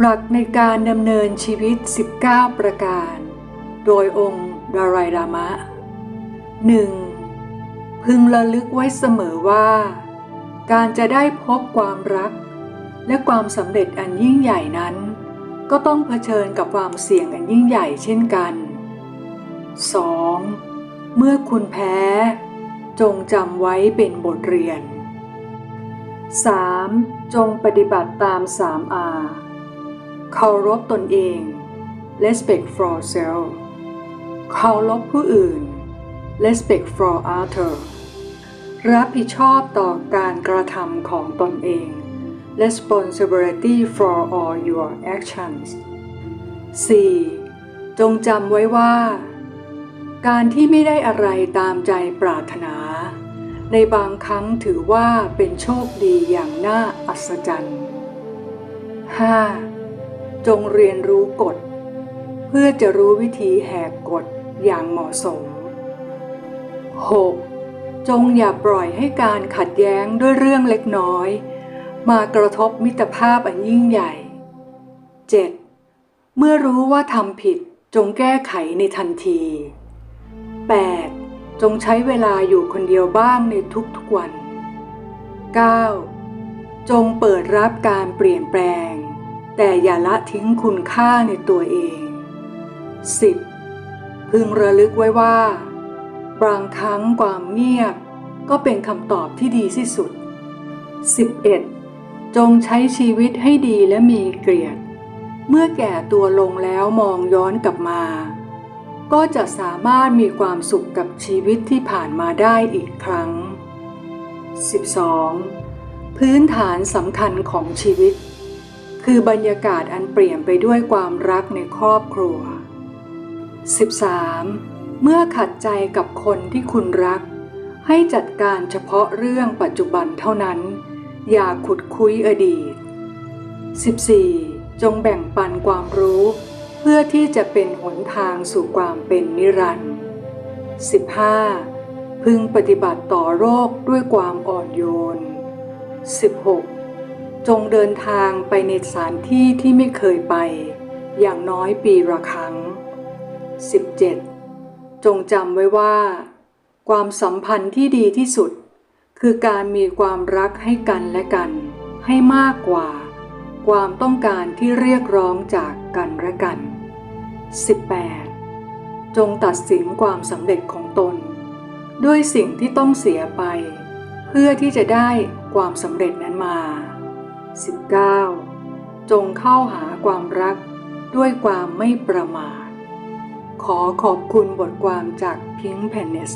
หลักในการดำเนินชีวิต 19 ประการ โดยองค์ดารายลามะ 1. พึงระลึกไว้เสมอว่า การจะได้พบความรัก และความสำเร็จอันยิ่งใหญ่นั้น ก็ต้องเผชิญกับความเสี่ยงอันยิ่งใหญ่เช่นกัน 2. เมื่อคุณแพ้ จงจำไว้เป็นบทเรียน 3. จงปฏิบัติตาม 3R เคารพตนเอง respect for self เคารพผู้อื่น respect for other รับผิดชอบต่อการกระทำของตนเอง responsibility for all your actions 4. จงจำไว้ว่า การที่ไม่ได้อะไรตามใจปรารถนา ในบางครั้งถือว่าเป็นโชคดีอย่างน่าอัศจรรย์ 5. จงเรียนรู้กฎ เพื่อจะรู้วิธีแหกกฎอย่างเหมาะสม 6. จงอย่าปล่อยให้การขัดแย้งด้วยเรื่องเล็กน้อย มากระทบมิตรภาพอันยิ่งใหญ่ 7. เมื่อรู้ว่าทำผิดจงแก้ไขในทันที 8. จงใช้เวลาอยู่คนเดียวบ้างในทุกๆวัน 9. จงเปิดรับการเปลี่ยนแปลง แต่อย่าละทิ้งคุณค่าในตัวเอง 10. พึงระลึกไว้ว่า บางครั้งความเงียบก็เป็นคำตอบที่ดีที่สุด 11. จงใช้ชีวิตให้ดีและมีเกียรติ เมื่อแก่ตัวลงแล้วมองย้อนกลับมา ก็จะสามารถมีความสุขกับชีวิตที่ผ่านมาได้อีกครั้ง 12. พื้นฐานสำคัญของชีวิต คือบรรยากาศอันเปลี่ยนไปด้วยความรักในครอบครัว 13. เมื่อขัดใจกับคนที่คุณรัก ให้จัดการเฉพาะเรื่องปัจจุบันเท่านั้น อย่าขุดคุยอดีต 14. จงแบ่งปันความรู้ เพื่อที่จะเป็นหนทางสู่ความเป็นนิรันดร์ 15. พึงปฏิบัติต่อโรคด้วยความอ่อนโยน 16. จงเดินทางไปในสถานที่ที่ไม่เคยไป อย่างน้อยปีละครั้ง 17. จงจำไว้ว่า ความสัมพันธ์ที่ดีที่สุด คือการมีความรักให้กันและกัน ให้มากกว่า ความต้องการที่เรียกร้องจากกันและกัน 18. จงตัดสินความสำเร็จของตน ด้วยสิ่งที่ต้องเสียไป เพื่อที่จะได้ความสำเร็จนั้นมา 19. จงเข้าหาความรักด้วยความไม่ประมาท ขอขอบคุณบทความจากพิงค์แพนเนส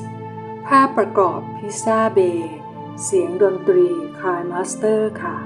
ภาพประกอบพิซซ่าเบย์เสียงดนตรีคลายมาสเตอร์ค่ะ